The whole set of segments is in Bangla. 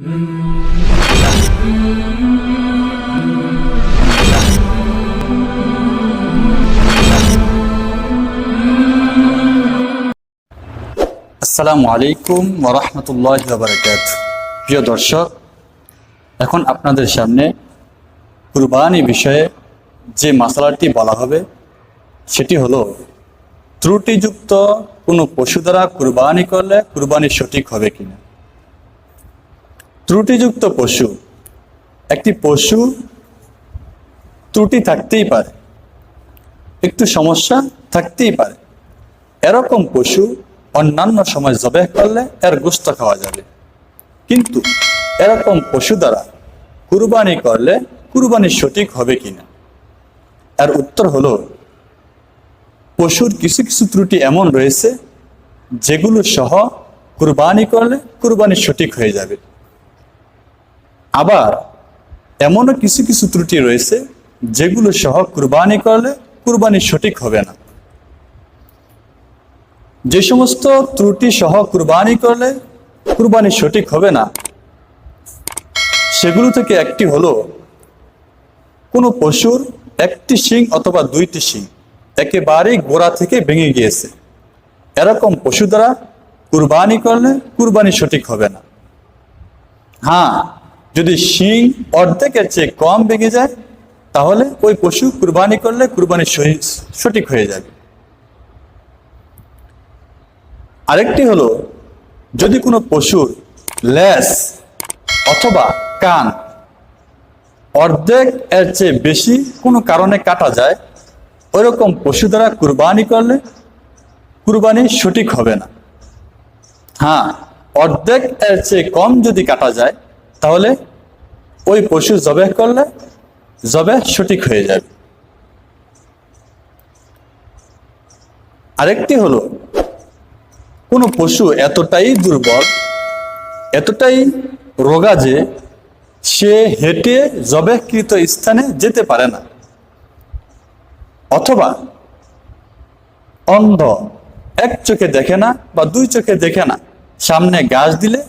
আসসালামু আলাইকুম ওরহমতুল্লাহ বারকাত প্রিয় দর্শক, এখন আপনাদের সামনে কুরবানি বিষয়ে যে মশালাটি বলা হবে, সেটি হলো, ত্রুটিযুক্ত কোনো পশু দ্বারা কুরবানি করলে কুরবানি সঠিক হবে কিনা। ত্রুটিযুক্ত পশু। একটি পশু ত্রুটি থাকতেই পারে। একটু সমস্যা থাকতেই পারে। এরকম পশু অন্যান্য সময় জবেহ করলে এর গোস্ত খাওয়া যাবে। কিন্তু এরকম পশু দ্বারা কুরবানি করলে কুরবানি সঠিক হবে কিনা? এর উত্তর হলো, পশুর কিছু কিছু ত্রুটি এমন রয়েছে যেগুলো সহ কুরবানি করলে কুরবানি সঠিক হয়ে যাবে। আবার এমনও কিছু কিছু ত্রুটি রয়েছে যেগুলো সহ কুরবানি করলে কুরবানি সঠিক হবে না। যে সমস্ত ত্রুটি সহ কুরবানি করলে কুরবানি সঠিক হবে না, সেগুলো থেকে একটি হলো কোনো পশুর একটি শিং অথবা দুইটি শিং একেবারেই গোড়া থেকে ভেঙে গিয়েছে। এরকম পশু দ্বারা কুরবানি করলে কুরবানি সঠিক হবে না। হ্যাঁ যদি শিং অর্ধেকের চেয়ে কম ভেঙে যায়, তাহলে ওই পশু কুরবানি করলে কুরবানি সঠিক হয়ে যাবে। আরেকটি হলো, যদি কোনো পশুর লেস অথবা কান অর্ধেক এর চেয়ে বেশি কোনো কারণে কাটা যায়, ওইরকম পশু দ্বারা কুরবানি করলে কুরবানি সঠিক হবে না। হ্যাঁ অর্ধেক এর চেয়ে কম যদি কাটা যায় তাহলে ওই পশু জবে করলে জবে সঠিক হয়ে যাবে। আরেকটি হলো, কোনো পশু এতটাই দুর্বল, এতটাই রোগা যে সে হেঁটে জবেকৃত স্থানে যেতে পারে না, অথবা অন্ধ, এক চোখে দেখে না বা দুই চোখে দেখে না, সামনে গাছ দিলে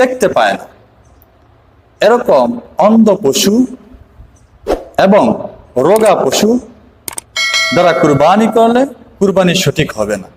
দেখতে পায় না। এরকম অন্ধ পশু এবং রোগা পশু দ্বারা কুরবানি করলে কুরবানি সঠিক হবে না।